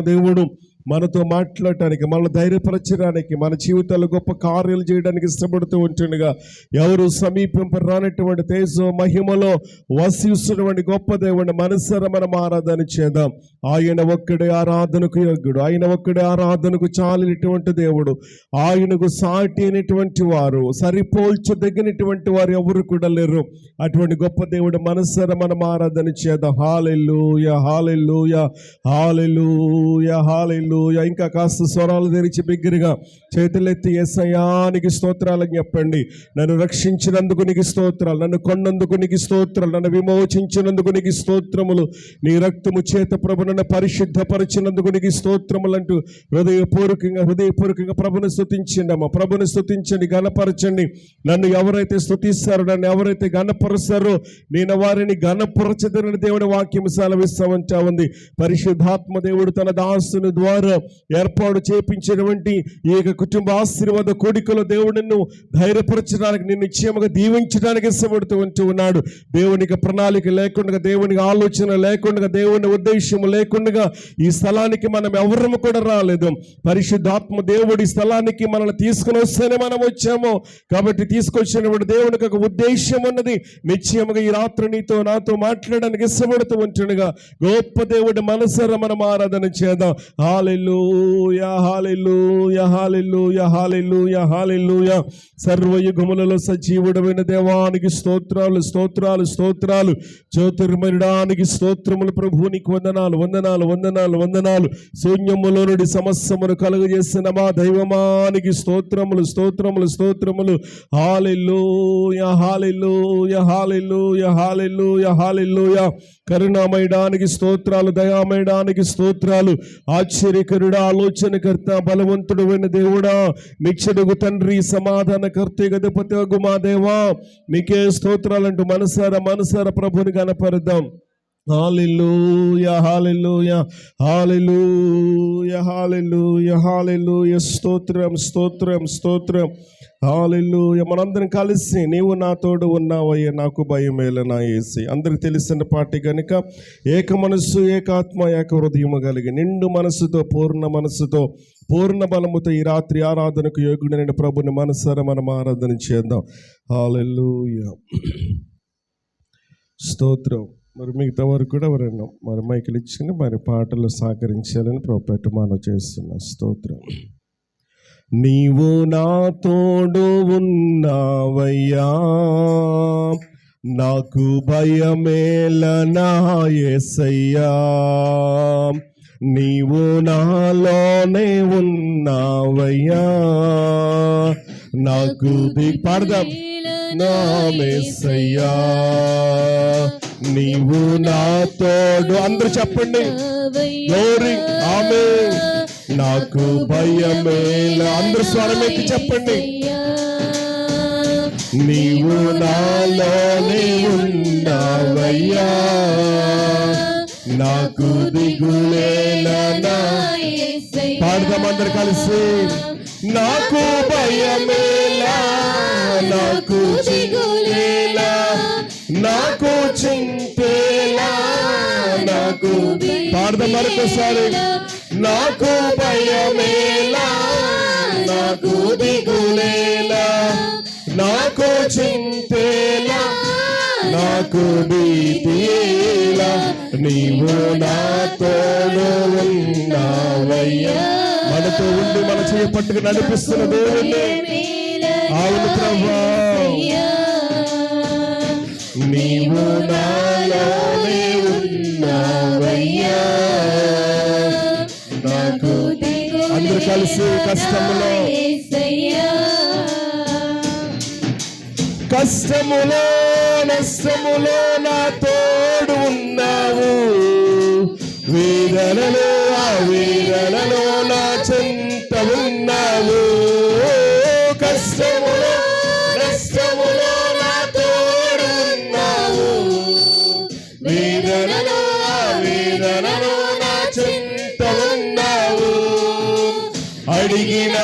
దేవుడు మనతో మాట్లాడటానికి మనల్ని ధైర్యపరచడానికి మన జీవితాల్లో గొప్ప కార్యాలు చేయడానికి ఇష్టపడుతూ ఉంటుండగా ఎవరు సమీపింప రానటువంటి తేజో మహిమలో వసిస్తున్నటువంటి గొప్ప దేవుడిని మనసర మనం ఆరాధన చేద్దాం. ఆయన ఒక్కడే ఆరాధనకు యోగ్యుడు. ఆయన ఒక్కడే ఆరాధనకు చాలినటువంటి దేవుడు. ఆయనకు సాటి అయినటువంటి వారు సరిపోల్చదగినటువంటి వారు ఎవరు కూడా లేరు. అటువంటి గొప్ప దేవుడు మనసర మనం ఆరాధన చేద్దాం. Hallelujah hallelujah hallelujah hallelujah. ఇంకా కాస్త స్వరాలు తెరిచి బిగ్గరగా చేతులెత్తి ఎస్ఐయానికి స్తోత్రాలని చెప్పండి నన్ను రక్షించినందుకు నీకు స్తోత్రాలు నన్ను కొన్నందుకు నీకు స్తోత్రాలు నన్ను విమోచించినందుకు నీకు స్తోత్రములు. నీ రక్తము చేత ప్రభు నన్ను పరిశుద్ధపరిచినందుకు నీకు స్తోత్రములు అంటూ హృదయపూర్వకంగా హృదయపూర్వకంగా ప్రభుని స్థుతించండి అమ్మ ప్రభుని స్తుతించండి గణపరచండి నన్ను ఎవరైతే స్తుతిస్తారో నన్ను ఎవరైతే గణపరుస్తారో నేను వారిని గణపరచదని దేవుని వాక్యం సెలవిస్తామంటా ఉంది. పరిశుద్ధాత్మ దేవుడు తన దాసుని ద్వారా గారు ఏర్పాటు చేయించినటువంటి ఈ యొక్క కుటుంబ ఆశీర్వాద కోడికలో దేవుడు నిన్ను ధైర్యపరచడానికి నిన్ను నిశ్చయముగా దీవించడానికి ఇష్టపడుతూ ఉన్నాడు. దేవునికి ప్రణాళిక లేకుండా దేవునికి ఆలోచన లేకుండా దేవుని ఉద్దేశం లేకుండా ఈ స్థలానికి మనం ఎవరము కూడా రాలేదు. పరిశుద్ధాత్మ దేవుడి స్థలానికి మనల్ని తీసుకుని వస్తేనే మనం వచ్చాము. కాబట్టి తీసుకొచ్చినప్పుడు దేవునికి ఒక ఉద్దేశం ఉన్నది. నిశ్చయముగా ఈ రాత్రి నీతో నాతో మాట్లాడడానికి ఇష్టపడుతూ ఉంటుండగా గొప్ప దేవుడి మనసర మనం ఆరాధన చేద్దాం. Hallelujah hallelujah hallelujah hallelujah hallelujah సర్వయుగములలో సజీవుడమైన దేవానికి స్తోత్రాలు స్తోత్రాలు స్తోత్రాలు. జ్యోతిర్మయుడానికి స్తోత్రములు ప్రభువునికి వందనాలు వందనాలు వందనాలు వందనాలు. శూన్యములో నుండి సమస్యమును కలుగజేసిన మా దైవమానికి స్తోత్రములు స్తోత్రములు స్తోత్రములు. Hallelujah hallelujah hallelujah hallelujah hallelujah కరుణామయడానికి స్తోత్రాలు దయామయడానికి స్తోత్రాలు. ఆశ్చర్య ఆశ్చర్యకరుడ ఆలోచనకర్త బలవంతుడు అయిన దేవుడా మిక్షడుగు తండ్రి సమాధానకర్త గదపతి మా దేవా. మీకే స్తోత్రాలంటూ మనసారా మనసారా ప్రభుని కనపరుద్దాం hallelujah hallelujah hallelujah hallelujah hallelujah స్తోత్రం స్తోత్రం స్తోత్రం. హాలెలూయ మనందరం కలిసి నీవు నాతోడు ఉన్నావయ్యే ఉన్నావయ్య నాకు భయం నా ఏసి అందరికి తెలిసిన పాటి కనుక ఏక మనస్సు ఏకాత్మ ఏక హృదయము కలిగి నిండు మనస్సుతో పూర్ణ మనస్సుతో పూర్ణ బలముతో ఈ రాత్రి ఆరాధనకు యోగుడైన ప్రభుని మనసారా మనం ఆరాధన చేద్దాం. హాలెలూయ స్తోత్రం. మరి మిగతా వారు కూడా ఎవరైనా మరి మైకులు ఇచ్చింది మరి పాటలు సహకరించాలని ప్రోపేట మనం చేస్తున్నాం స్తోత్రం. నీవు నా తోడు ఉన్నావయ్యా నాకు భయమేల నా యేసయ్యా నీవు నాలోనే ఉన్నావయ్యా నాకు ది పాడదాం. నా మెస్సయ్యా నీవు నా తోడు. అందరు చెప్పండి. గ్లోరీ ఆమె నాకు భయమేల అందరు స్వరం ఎత్తి చెప్పండి. నీవు నాలోనే ఉన్నావయ్యా నాకు దిగులేలా పాడదాం అందరు కలిసి. నాకు భయమేలా నాకు చిగులేలా నాకు చింతేలా నాకు పాడదాం మరొకసారి. నాకు భయమేలా నాకు దిగులేలా నాకు చింతేలా నాకు భీతిలా నీవు నాతోడు ఉన్నావయ్యా మనతో ఉండి మన చేయ పట్టుకు నడిపిస్తున్న దేవుణ్ణి. అవును ప్రభా. నీవు నాలోనే ఉన్నావయ్యా. నాకు అందరూ కలిసి కష్టంలో కష్టములో నష్టములో నా తోడు ఉన్నావు. వేదనలో ఆ నా చెంత ఉన్నావు కష్టములో నష్టములో నా తోడు ఉన్నావు వేదనలో ఆ నా చెంత ఉన్నావు అడిగిన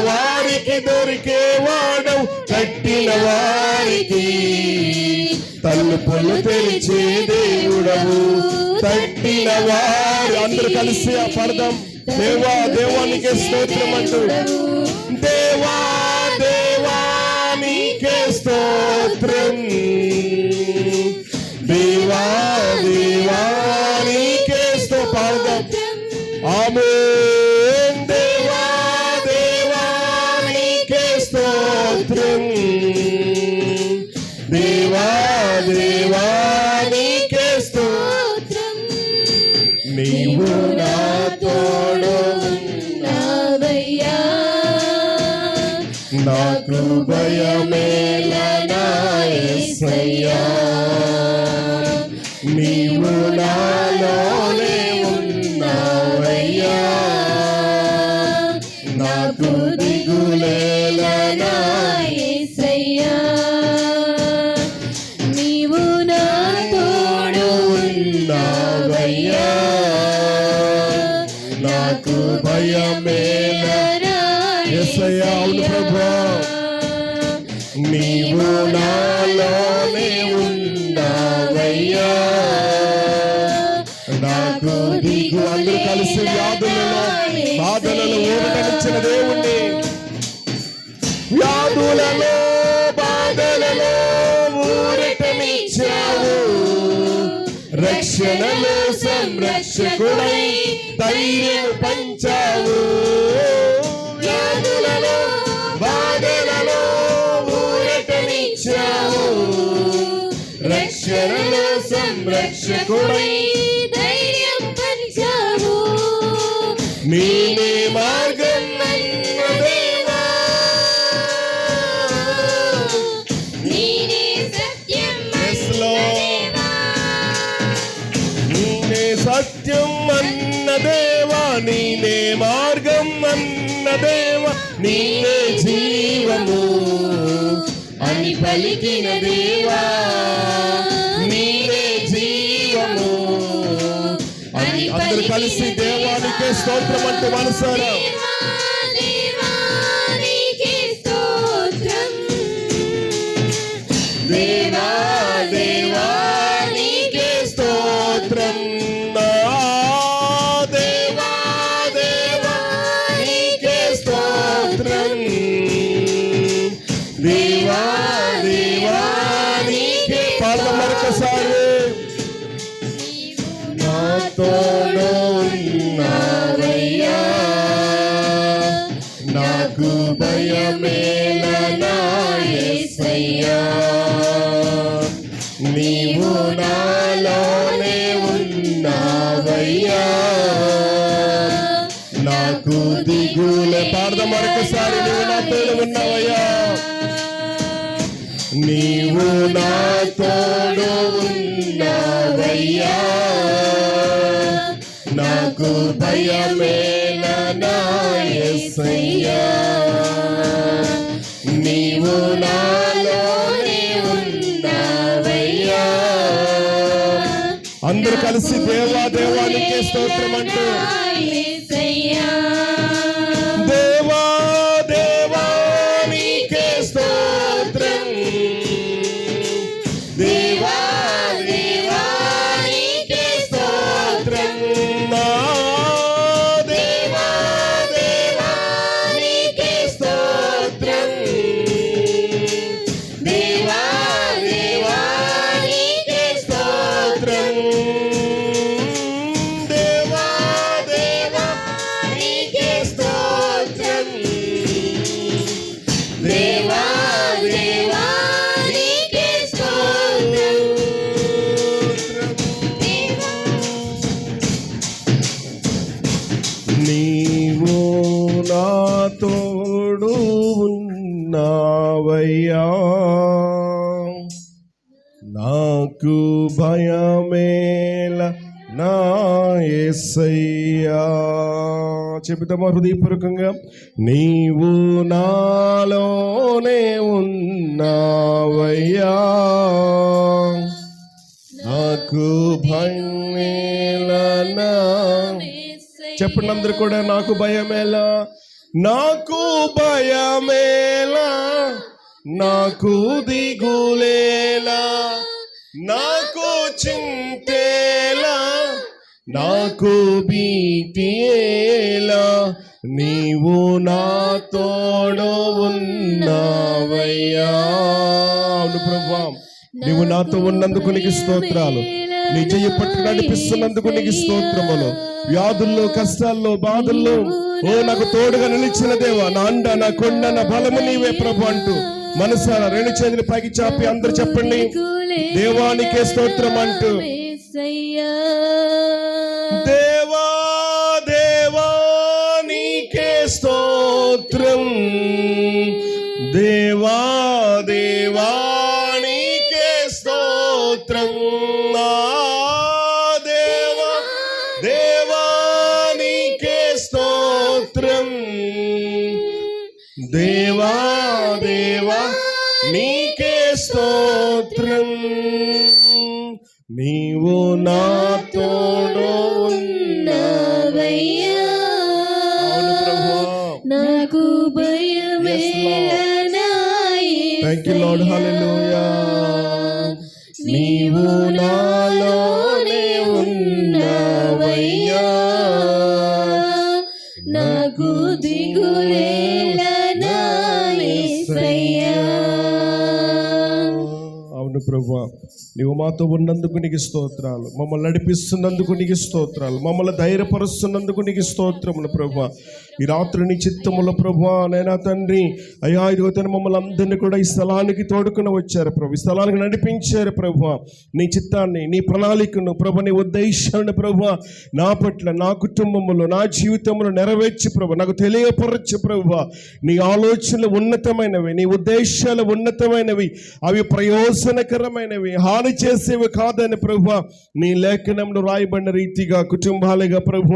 వారికి దొరికేవాడవు కట్టిన వారికి. తలుపులు తెరిచే దేవుడవు తట్టిన వారు అందరూ కలిసి ఆ పడదాం. దేవా దేవానికి స్తోత్రం అంటూ. దేవా దేవానికే స్తోత్రం. దేవా దేవానికే నీవు నా తోడు నాకు భయమేలనాయసయ్యా. నీవు రక్షణలో సంరక్షకుడై ధైర్యం పంచావు. వ్యాధులలో బాధలలో ఊరటనిచ్చావు. రక్షణలో సంరక్షకుడై ధైర్యం పంచావు. నేనే మార్గం అన్న దేవా నీనే జీవము. అని పలికిన దేవా నీనే జీవము. అని అందరూ కలిసి దేవానికే స్తోత్రం అంటూ మనసారా? నాకు భయమేలనాయసయ్యా. నీవు నాలోనే ఉన్నావయ్యా. నాకు దిగులే పాడదాం మరొకసారి. నీవు ఉన్నావయ్యా. నీవు నాకు భయమేలనాయసయ్యా నీవు నాలోనే ఉన్నావయ్యా అందరూ కలిసి దేవా దేవానికి స్తోత్రం అంటూ తోడు ఉన్నావయ్యా. నాకు భయమేల నా యేసయ్యా చెబుతామా హృదయపూర్వకంగా నీవు నాలోనే ఉన్నావయ్యా. నాకు భయమేల నా చెప్పండి అందరు కూడా నాకు భయమేలా నాకు భయమేలా నాకు దిగులేలా నాకు చింతేలా నాకు భీతియేలా నీవు నా తోడు ఉన్నావయ్యా. ప్రభా నీవు నాతో ఉన్నందుకు నీకు స్తోత్రాలు. నీ చెయ్యి పట్టు నడిపిస్తున్నందుకు నీకు స్తోత్రములు. వ్యాధుల్లో కష్టాల్లో బాధల్లో ఓ నాకు తోడుగా నిలిచిన దేవా నా అండ నా కొండ నా బలము నీవే ప్రభు అంటూ మనసారా రెండు చేతులు పైకి చాపి అందరు చెప్పండి. దేవానికే స్తోత్రం అంటూ. థ్యాంక్ యూ లార్డ్ హల్లెలూయా నీవు నాలోనే ఉన్నావయ్యా నాకు. అవును ప్రభా నీవు మాతో ఉన్నందుకు నీకు స్తోత్రాలు. మమ్మల్ని నడిపిస్తున్నందుకు నీకు స్తోత్రాలు. మమ్మల్ని ధైర్యపరుస్తున్నందుకు నీకు స్తోత్రములు ప్రభా. ఈ రాత్రి నీ చిత్తముల ప్రభా నైనా తండ్రి. అయ్యా ఇదిగో తను మమ్మల్ని అందరినీ కూడా ఈ స్థలానికి తోడుకుని వచ్చారు ప్రభు. ఈ స్థలానికి నడిపించారు ప్రభు నీ చిత్తాన్ని నీ ప్రణాళికను ప్రభు నీ ఉద్దేశాన్ని ప్రభు నా పట్ల నా కుటుంబంలో నా జీవితంలో నెరవేర్చి ప్రభు. నాకు తెలియపరచు ప్రభు నీ ఆలోచనలు ఉన్నతమైనవి నీ ఉద్దేశాలు ఉన్నతమైనవి అవి ప్రయోజనకరమైనవి హాని చేసేవి కాదని ప్రభు నీ లేఖనంలో రాయబడిన రీతిగా కుటుంబాలుగా ప్రభు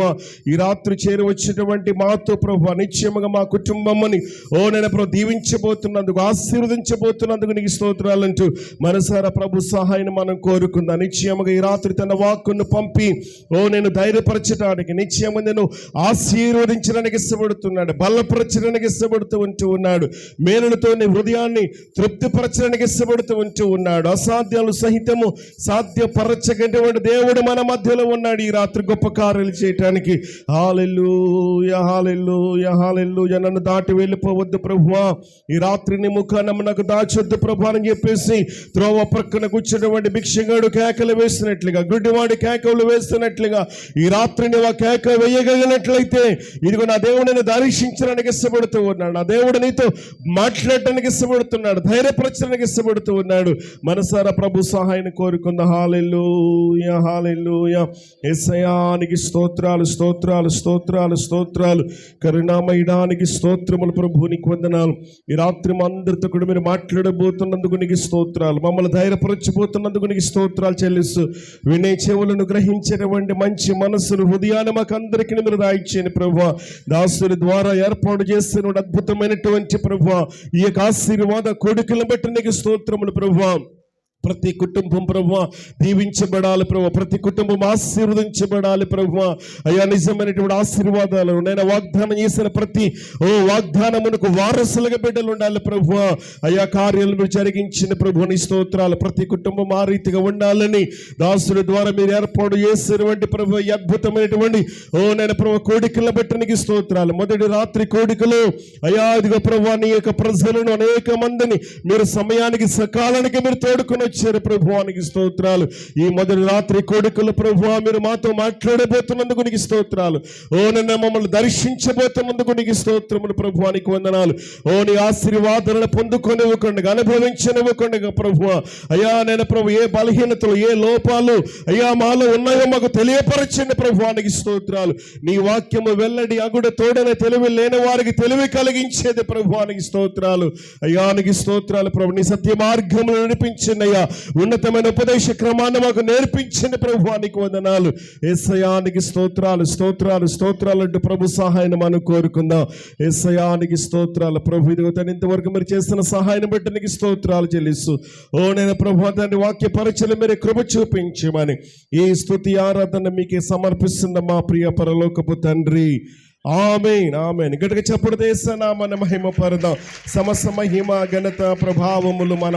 ఈ రాత్రి చేరవచ్చినటువంటి మాతో ప్రభు నిశ్చయముగా మా కుటుంబమ్మని ఓ నేను ప్రభు దీవించబోతున్నందుకు ఆశీర్వదించబోతున్నందుకు నీకు స్తోత్రాలంటూ మనసారా ప్రభు సహాయం మనం కోరుకుందా. నిశ్చయముగా ఈ రాత్రి తన వాక్కును పంపి ఓ నేను ధైర్యపరచడానికి నిశ్చయము నేను ఆశీర్వదించడానికి ఇష్టపడుతున్నాడు బలపరచడానికి ఇష్టపడుతూ ఉంటూ ఉన్నాడు మేలులతో నీ హృదయాన్ని తృప్తిపరచడానికి ఇష్టపడుతూ ఉంటూ ఉన్నాడు. అసాధ్యాలు సహితము సాధ్యపరచగటువంటి దేవుడు మన మధ్యలో ఉన్నాడు ఈ రాత్రి గొప్ప కార్యాలు చేయటానికి. హాలెల్లుయ. హాలెల్లు హాలెల్లుయ నన్ను దాటి వెళ్ళిపోవద్దు ప్రభువా. ఈ రాత్రిని ముఖాన నాకు దాచొద్దు ప్రభు అని చెప్పేసి త్రోవ ప్రక్కన కూర్చున్నటువంటి భిక్షగాడు కేకలు వేస్తున్నట్లుగా గుడ్డివాడి కేకలు వేస్తున్నట్లుగా ఈ రాత్రిని ఆ కేక వేయగలిగినట్లయితే ఇదిగో నా దేవుడు నేను దర్శించడానికి ఇష్టపడుతూ ఉన్నాడు. నా దేవుడు నీతో మాట్లాడటానికి ఇష్టపడుతున్నాడు ధైర్యపరచడానికి ఇష్టపడుతూ ఉన్నాడు. మనసారా ప్రభు సహాయాన్ని కోరుకుంద. హాలెల్లు హాలెల్లు ఎస్ఐయానికి స్తోత్రాలు స్తోత్రాలు స్తోత్రాలు స్తోత్రాలు. కరుణామయడానికి స్తోత్రములు ప్రభు నీకు వందనాలు. ఈ రాత్రి మా అందరితో కూడా మీరు మాట్లాడబోతున్నందుకు నీకు స్తోత్రాలు. మమ్మల్ని ధైర్యపరచబోతున్నందుకు నీకు స్తోత్రాలు చెల్లిస్తూ వినే చెవులను గ్రహించినవంటి మంచి మనసును హృదయాన్ని మాకు అందరికీ మీరు దాయిచ్చేయండి ప్రభు. దాసుని ద్వారా ఏర్పాటు చేస్తున్న అద్భుతమైనటువంటి ప్రభు ఈ యొక్క ఆశీర్వాద కొడుకులను బట్టి నీకు స్తోత్రములు ప్రభు. ప్రతి కుటుంబం ప్రభు దీవించబడాలి ప్రభు ప్రతి కుటుంబం ఆశీర్వదించబడాలి ప్రభు అయ్యా నిజమైనటువంటి ఆశీర్వాదాలు నేను వాగ్దానం చేసిన ప్రతి ఓ వాగ్దానమునకు వారసులుగా బిడ్డలు ఉండాలి ప్రభు అయ్యా కార్యాలను జరిగించిన ప్రభు నీ స్తోత్రాలు ప్రతి కుటుంబం ఆ రీతిగా ఉండాలని దాసుల ద్వారా మీరు ఏర్పాటు చేసినటువంటి ప్రభు అద్భుతమైనటువంటి ఓ నేను ప్రభు కోడికల బట్టి నీకు స్తోత్రాలు. మొదటి రాత్రి కోడికలు అయ్యా ఇదిగో ప్రభు నీ యొక్క ప్రజలను అనేక మందిని మీరు సమయానికి సకాలానికి మీరు తోడుకున్న వచ్చారు ప్రభువానికి స్తోత్రాలు. ఈ మొదటి రాత్రి కొడుకుల ప్రభు మీరు మాతో మాట్లాడబోతున్నందుకు నీకు స్తోత్రాలు. ఓ నిన్న మమ్మల్ని దర్శించబోతున్నందుకు నీకు స్తోత్రములు ప్రభువానికి వందనాలు. ఓ నీ ఆశీర్వాదాలను పొందుకొనివ్వకుండా అనుభవించనివ్వకుండా ప్రభు అయ్యా నేను ప్రభు ఏ బలహీనతలు ఏ లోపాలు అయ్యా మాలో ఉన్నాయో మాకు తెలియపరచండి ప్రభువానికి స్తోత్రాలు. నీ వాక్యము వెల్లడి అగుడ తోడన తెలివి లేని వారికి తెలివి కలిగించేది ప్రభువానికి స్తోత్రాలు. అయ్యానికి స్తోత్రాలు ప్రభు నీ సత్య మార్గంలో నడిపించండి అయ్యా. ఉన్నతమైన ఉపదేశ క్రమాన్ని మాకు నేర్పించిన ప్రభువానికి వందనాలు. ఏసయానికి స్తోత్రాలు స్తోత్రాలు స్తోత్రాలు అంటూ ప్రభు సహాయం మనం కోరుకుందాం. ఏసయానికి స్తోత్రాలు. ప్రభు ఇదిగో తను ఇంతవరకు మీరు చేస్తున్న సహాయం బట్టి నీకు స్తోత్రాలు చెల్లిస్తూ. ఓ నేను ప్రభు దాన్ని వాక్య పరిచయం మీరు కృప చూపించమని ఈ స్థుతి ఆరాధన మీకే సమర్పిస్తున్న మా ప్రియ పరలోకపు తండ్రి. Amen amen. గట్టిగా చెప్పడు దేశ నామన మహిమ పరదాం సమస్త మహిమ ఘనత ప్రభావములు మన